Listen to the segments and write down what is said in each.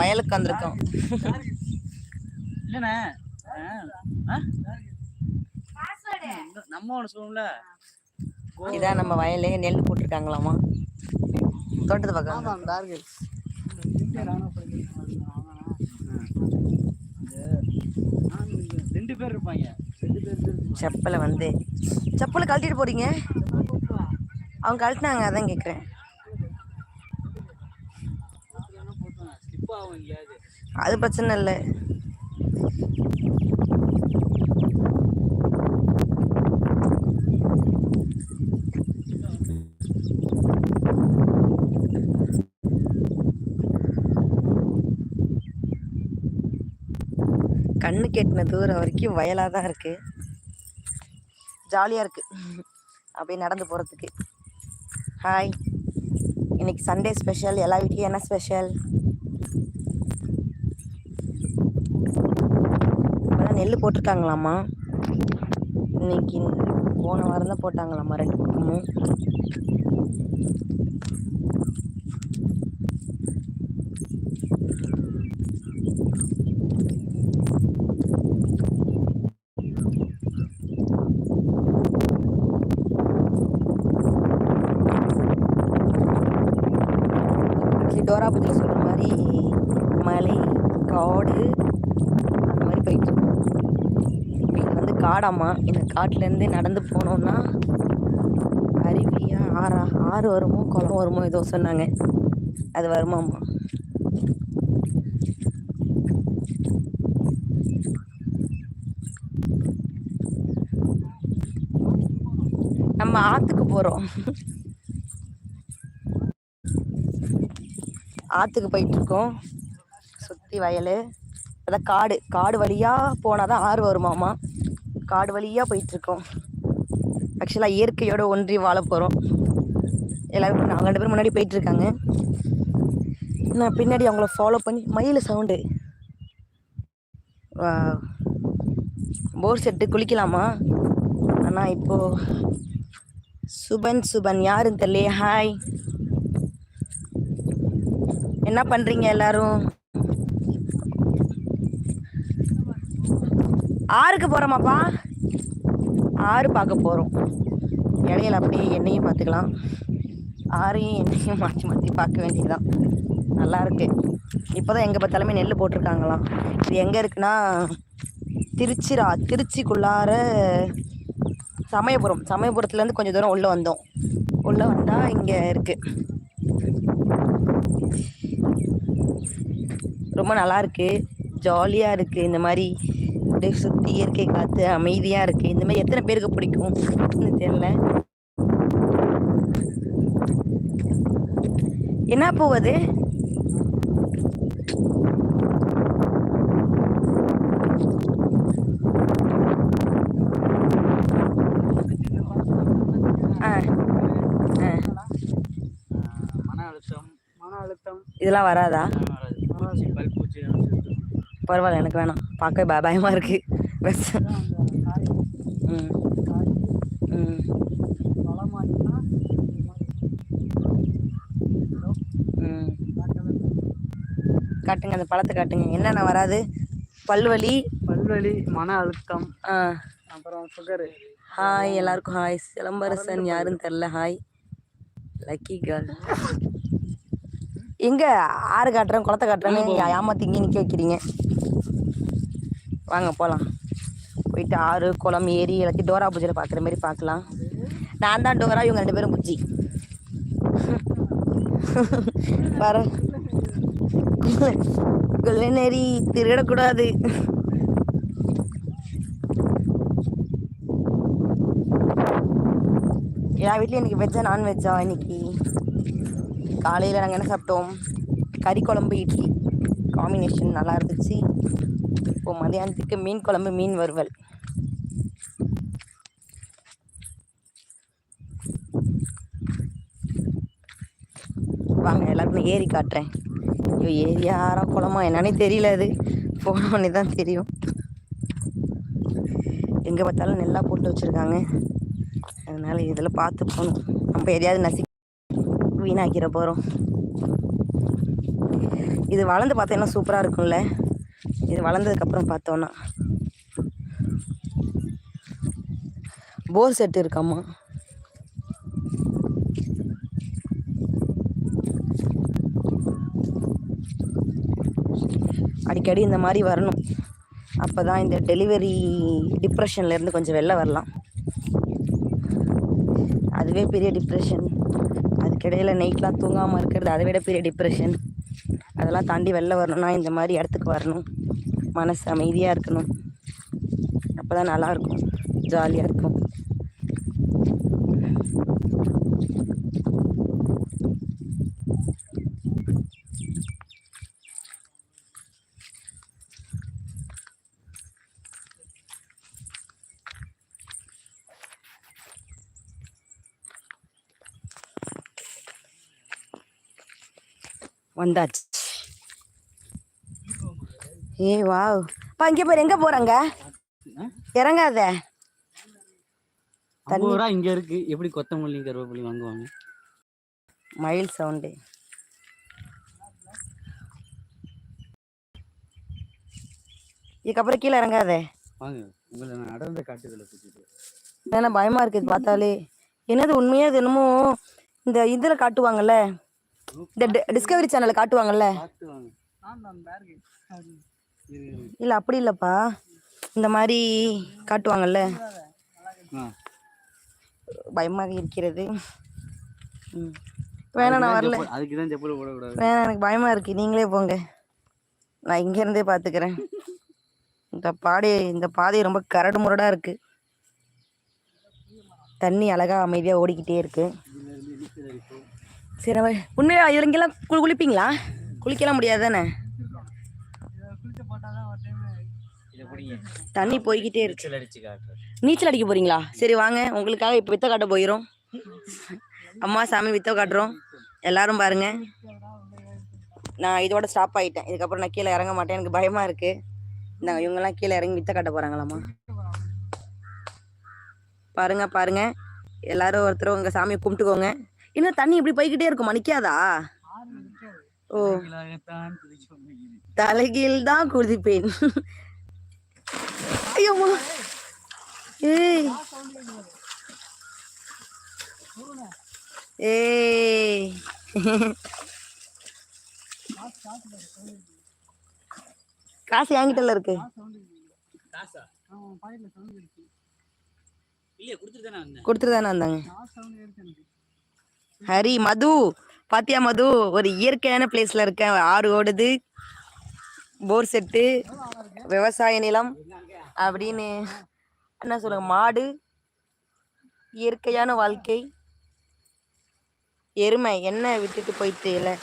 வயலுக்கு வந்திருக்கோம். இல்லண்ணே? நம்ம ஒன்று சொல்லுவோம்ல. இதான் நம்ம வயலே நெல் போட்டிருக்காங்களாமா? தோட்டத்து பக்கம் ரெண்டு பேர் இருப்பாங்க ரெண்டு பேர் இருக்கு. செப்பலை வந்து. செப்பலை கழட்டிட்டு போறீங்க? அவங்க கழட்டினாங்க அதான் கேட்குறேன் அது பிரச்சனை இல்லை. கண்ணு கெட்டின தூரம் வரைக்கும் வயலாக தான் இருக்குது ஜாலியாக இருக்குது அப்படியே நடந்து போகிறதுக்கு ஹாய் இன்னைக்கு சண்டே ஸ்பெஷல் எல்லா வீட்லேயும் என்ன ஸ்பெஷல் நெல் போட்டிருக்காங்களாம்மா? இன்னைக்கு போன வாரம் தான் போட்டாங்களாம்மா ரெண்டு பக்கமும். ஆக்சுவலி டோரா சொல்கிற மாதிரி மலை காடு அந்த போயிட்டு இது வந்து காடாம்மா. இந்த காட்டிலேருந்து நடந்து போனோம்னா அருவியா ஆறா ஆறு வருமோ குளம் வருமோ ஏதோ சொன்னாங்க. அது வருமாம்மா. நம்ம ஆற்றுக்கு போகிறோம் ஆற்றுக்கு போயிட்டுருக்கோம் சுற்றி வயல். அதான் காடு காடு வழியாக போனால் தான் ஆறு வருமாமா காடு வழியாக போயிட்டுருக்கோம். ஆக்சுவலாக இயற்கையோட ஒன்றி வாழ போகிறோம் எல்லோரும் அவங்க ரெண்டு பேரும் முன்னாடி போயிட்டுருக்காங்க. நான் பின்னாடி அவங்கள ஃபாலோ பண்ணி மயில் சவுண்டு போர் செட்டு குளிக்கலாமா? ஆனால் இப்போது சுபன் சுபன் யாருன்னு தெரியல ஹாய் என்ன பண்ணுறீங்க எல்லாரும்? ஆறுக்கு போகிறோமாப்பா ஆறு பார்க்க போகிறோம் இடையில அப்படியே எண்ணெயும் பார்த்துக்கலாம் ஆறையும் எண்ணெயும் மாற்றி மாற்றி பார்க்க வேண்டியதுதான். நல்லா இருக்கு. இப்போதான் எங்கே பார்த்தாலுமே நெல் போட்டிருக்காங்களாம். இது எங்கே இருக்குன்னா திருச்சிரா திருச்சிக்குள்ளார சமயபுரம். சமயபுரத்துலேருந்து கொஞ்சம் தூரம் உள்ளே வந்தோம். உள்ளே வந்தால் இங்கே இருக்குது ரொம்ப நல்லாருக்கு ஜாலியாக இருக்குது இந்த மாதிரி அப்படியே சுற்றி இயற்கை காற்று அமைதியாக இருக்கு. இந்த மாதிரி எத்தனை பேருக்கு பிடிக்கும்? தெரியல. என்ன அழுத்தம். இதெல்லாம் வராதா? பரவாயில்ல எனக்கு வேணாம். பார்க்க ப பயமாக இருக்கு. பஸ் ம். ம். காட்டுங்க அந்த பழத்தை காட்டுங்க. என்னென்ன வராது? பல்வலி. பல்வலி மன அழுத்தம். அப்புறம் சுகரு ஹாய் எல்லாருக்கும் ஹாய் சிலம்பரசன் யாருன்னு தெரில ஹாய் லக்கி கேர்ள் எங்க? ஆறு காட்டுறேன் குளத்தை காட்டுறேன்னு ஏமாத்தி இங்கே நிற்க வைக்கிறீங்க. வாங்க போகலாம் போயிட்டு ஆறு குளம் ஏரி எல்லாத்தையும் டோரா பூஜையில் பார்க்குற மாதிரி பார்க்கலாம் நான் தான் டோரா இவங்க ரெண்டு பேரும் புஜ்ஜி வர. குள்ளநெறி திருடக்கூடாது. எல்லா வீட்லையும் இன்னைக்கு வெஜ்ஜா நான்வெஜ்ஜா இன்னைக்கு? காலையில் நாங்கள் என்ன சாப்பிட்டோம்? கறி குழம்பு இட்லி. காம்பினேஷன் நல்லா இருந்துச்சு. இப்போ மதியானத்துக்கு மீன் குழம்பு மீன் வறுவல். வாங்க எல்லாருக்கும் ஏறி ஏரி காட்டுறேன். ஐயோ ஏரி யாரா குளமா என்னன்னே தெரியல அது. போனோடனே தான் தெரியும். எங்கே பார்த்தாலும் நெல்லா போட்டு வச்சுருக்காங்க. அதனால இதில் பார்த்து போகணும். நம்ம எதையாவது நசி வீணாக்கிற போகிறோம் இது வளர்ந்து பார்த்தீங்கன்னா சூப்பராக இருக்கும்ல. இது வளர்ந்ததுக்கப்புறம் பார்த்தோன்னா போர் செட்டு இருக்காம்மா. அடிக்கடி இந்த மாதிரி வரணும். அப்போ தான் இந்த டெலிவரி டிப்ரெஷன்லேருந்து கொஞ்சம் வெளில வரலாம். அதுவே பெரிய டிப்ரெஷன் அதுக்கிடையில் நைட்லாம் தூங்காமல் இருக்கிறது அதை விட பெரிய டிப்ரெஷன் அதெல்லாம் தாண்டி வெளில வரணும்னா இந்த மாதிரி இடத்துக்கு வரணும். மனசு அமைதியாக இருக்கணும். அப்போ தான் நல்லாயிருக்கும் ஜாலியாக இருக்கும். வந்தாச்சு. ஏ வாவ். பா இங்கே போய் எங்கே போகிறாங்க இறங்காத. ரூபா இங்க இருக்கு. எப்படி கொத்தமல்லி கருவேப்பிலை வாங்குவாங்க? மயில் சவுண்டு. இதுக்கப்புறம் கீழே இறங்காத. வாங்க உங்களை நான் அடர்ந்த காட்டுதல சுத்திட்டு ஏன்னா பயமாக இருக்குது பார்த்தாலே. என்னது உண்மையாக இது என்னமோ இந்த இதில் காட்டுவாங்கல்ல? இந்த டிஸ்கவரி சேனலில் காட்டுவாங்கல்ல? இல்ல இல்லை அப்படி இல்லைப்பா. இந்த மாதிரி காட்டுவாங்கல்ல? பயமாக இருக்கிறது. ம். வேணாம் நான் வரல. செப்பல், வேணாம் எனக்கு பயமாக இருக்கு. நீங்களே போங்க. நான் இங்கேருந்தே பாத்துக்கிறேன். இந்த பாடி இந்த பாதை ரொம்ப கரடு முரடாக இருக்கு. தண்ணி அழகா அமைதியாக ஓடிக்கிட்டே இருக்கு. சரி உண்மையாக உண்மையா குளி குளிப்பீங்களா? குளிக்கலாம் முடியாது தானே தண்ணி போய்கிட்டே இருக்கு. நீச்சல் அடிக்க போறீங்களா? சரி வாங்க. உங்களுக்காக இப்போ வித்த காட்ட போயிடும் அம்மா சாமி வித்த காட்டுறோம். எல்லாரும் பாருங்க. நான் இதோட ஸ்டாப் ஆயிட்டேன். இதுக்கப்புறம் நான் கீழே இறங்க மாட்டேன். எனக்கு பயமா இருக்கு. இந்தாங்க இவங்கெல்லாம் கீழே இறங்கி வித்த காட்ட போறாங்களாம்மா. பாருங்க பாருங்க. எல்லாரும் ஒருத்தர் உங்க சாமியை கும்பிட்டுக்கோங்க. இன்னும் தண்ணி இப்படி போய்கிட்டே இருக்குமா? நிற்காது ஓ. தலைகீழ் தான் குதிப்பேன். ஐயோ. ஏய். ஏய். காசு என்கிட்டல இருக்கு. கொடுத்துட்டு தானே வந்தாங்க காசு சவுண்ட் இருக்கு எனக்கு ஹரி மது. பாத்தியா மது? ஒரு இயற்கையான பிளேஸ்ல இருக்கேன் ஆறு ஓடுது. போர் செட்டு விவசாய நிலம் அப்படின்னு என்ன சொல்லுங்க மாடு. இயற்கையான வாழ்க்கை. எருமை என்ன விட்டுட்டு போயிட்டு இல்லை.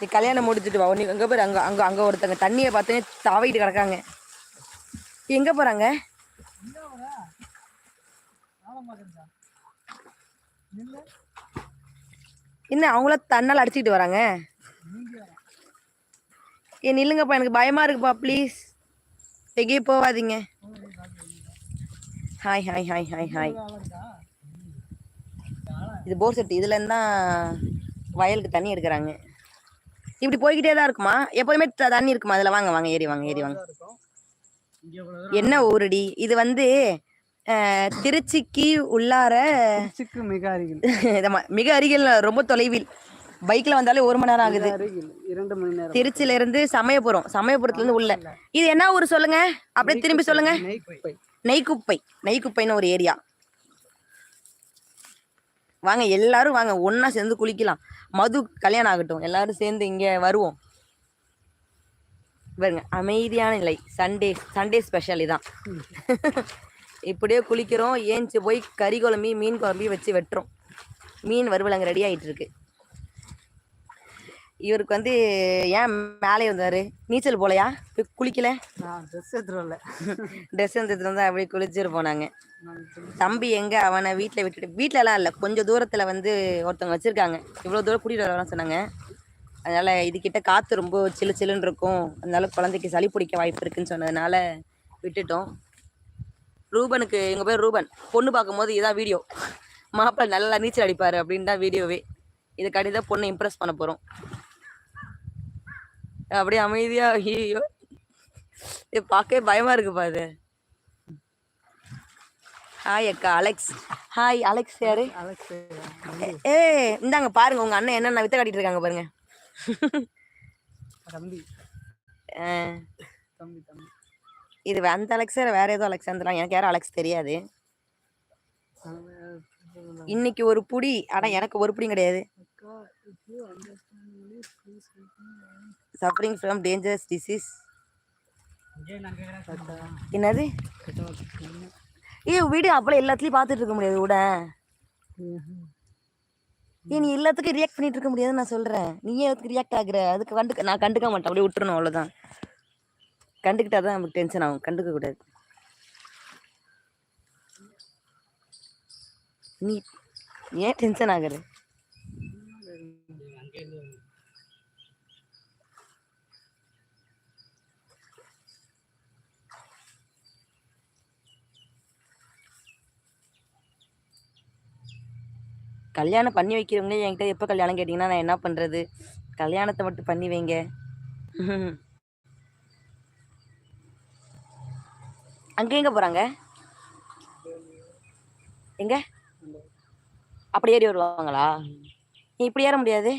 நீ கல்யாணம் முடிச்சுட்டு வா. நீ எங்கே போய் அங்கே அங்கே அங்கே ஒருத்தங்க தண்ணியை பார்த்தோன்னே தாவிட்டு கிடக்காங்க. எங்கே போகிறாங்க என்ன அவங்கள தன்னால் அடிச்சுக்கிட்டு வராங்க? ஏ நில்லுங்கப்பா எனக்கு பயமா இருக்குப்பா ப்ளீஸ் எங்கேயும் போகாதீங்க. Hi hi hi hi hi இது போர் செட்டு இதுலேருந்து தான் வயலுக்கு தண்ணி எடுக்கிறாங்க. இப்படி போய்கிட்டே தான் இருக்குமா? எப்போதுமே தண்ணி இருக்குமா? அதில் வாங்க வாங்க ஏறி வாங்க ஏறி வாங்க. என்ன ஊருடி? இது வந்து திருச்சிக்கு உள்ளார மிக அருகில். மிக அருகில் ரொம்ப தொலைவில். பைக்கில் வந்தாலே ஒரு மணி நேரம் ஆகுது. இரண்டு மணி நேரம். திருச்சியில இருந்து சமயபுரம் சமயபுரத்துல இருந்து உள்ள. இது என்ன ஊர் சொல்லுங்க? அப்படியே திரும்பி சொல்லுங்க. நெய்க்குப்பை நெய்க்குப்பை நெய்க்குப்பைன்னு ஒரு ஏரியா. வாங்க எல்லாரும் வாங்க ஒண்ணா சேர்ந்து குளிக்கலாம். மது கல்யாணம் ஆகட்டும் எல்லாரும் சேர்ந்து இங்க வருவோம். பாருங்க அமைதியான நிலை. சண்டே சண்டே ஸ்பெஷல் இதான். இப்படியே குளிக்கிறோம். ஏஞ்சி போய் கறி குழம்பி மீன் குழம்பி வச்சு வெட்டுறோம். மீன் வறுவலங்க ரெடி ஆயிட்டு இருக்கு இவருக்கு வந்து ஏன் மேலே வந்தாரு? நீச்சல் போலையா? போய் குளிக்கல? ட்ரெஸ் எடுத்துட்டு வரல. ட்ரெஸ் எடுத்துட்டு வந்தா அப்படியே குளிச்சிட்டு போனாங்க. சொல்லி- தம்பி எங்க? அவனை வீட்டில் விட்டுட்டு வீட்ல எல்லாம் இல்லை. கொஞ்சம் தூரத்துல வந்து ஒருத்தவங்க வச்சிருக்காங்க. இவ்வளவு தூரம் கூட்டிட்டு வரலாம் சொன்னாங்க. அதனால இதுகிட்ட காத்து ரொம்ப சிலு சிலுன்னு இருக்கும். அதனால குழந்தைக்கு சளி பிடிக்க வாய்ப்பு இருக்குன்னு சொன்னதுனால விட்டுட்டோம். ரூபனுக்கு எங்க பேர் ரூபன். பொண்ணு பார்க்கும்போது இதான் வீடியோ மாப்பிள்ளை நல்லா நீச்சல் அடிப்பாரு அப்படின்னு தான் வீடியோவே இதுக்காண்டி தான் பொண்ணை இம்ப்ரெஸ் பண்ண போறோம். அப்படியே அமைதியா ஐயோ இது பார்க்கவே பயமா இருக்கு பாரு. ஹாய் அக்கா அலெக்ஸ் ஹாய் அலெக்ஸ் யாரு? அலெக்ஸ் ஏ இந்தாங்க பாருங்க உங்க அண்ணன் என்னென்ன வித்த காட்டிட்டு இருக்காங்க பாருங்க. தம்பி. ஆ, தம்பி தம்பி. இது அந்த அலெக்ஸா வேற ஏதோ அலெக்சாந்திரா எனக்கு யாரும் அலெக்ஸ் தெரியாது. இன்னைக்கு ஒரு புடி. ஆனா எனக்கு ஒரு புடி கிடையாது. சஃபரிங் ஃப்ரம் டேஞ்சரஸ் டிசீஸ் என்னது? ஏ வீடியோ அப்பல எல்லாத்துலயும் பாத்துட்டு இருக்க முடியாது கூட. ஏ நீ எல்லாத்துக்கும் ரியாக்ட் பண்ணிட்டு இருக்க முடியாதுன்னு நான் சொல்றேன். நீ ஏன் அதுக்கு ரியாக்ட் ஆகுற. அதுக்கு கண்டுக்க நான் கண்டுக்க மாட்டேன். அப்படியே விட்டுறணும் அவ்வளவுதான். கண்டுக்கிட்டா தான் நமக்கு டென்ஷன் ஆகும். கண்டுக்க கூடாது. நீ ஏன் டென்ஷன் ஆகுற? கல்யாணம் பண்ணி வைக்கிறவங்களே என்கிட்ட எப்போ கல்யாணம் கேட்டிங்கன்னா நான் என்ன பண்ணுறது கல்யாணத்தை மட்டும் பண்ணி வைங்க. அங்கே எங்கே போகிறாங்க எங்க? அப்படி ஏறி வருவாங்களா? நீ இப்படி ஏற முடியாது.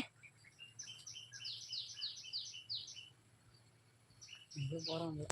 போகிறாங்க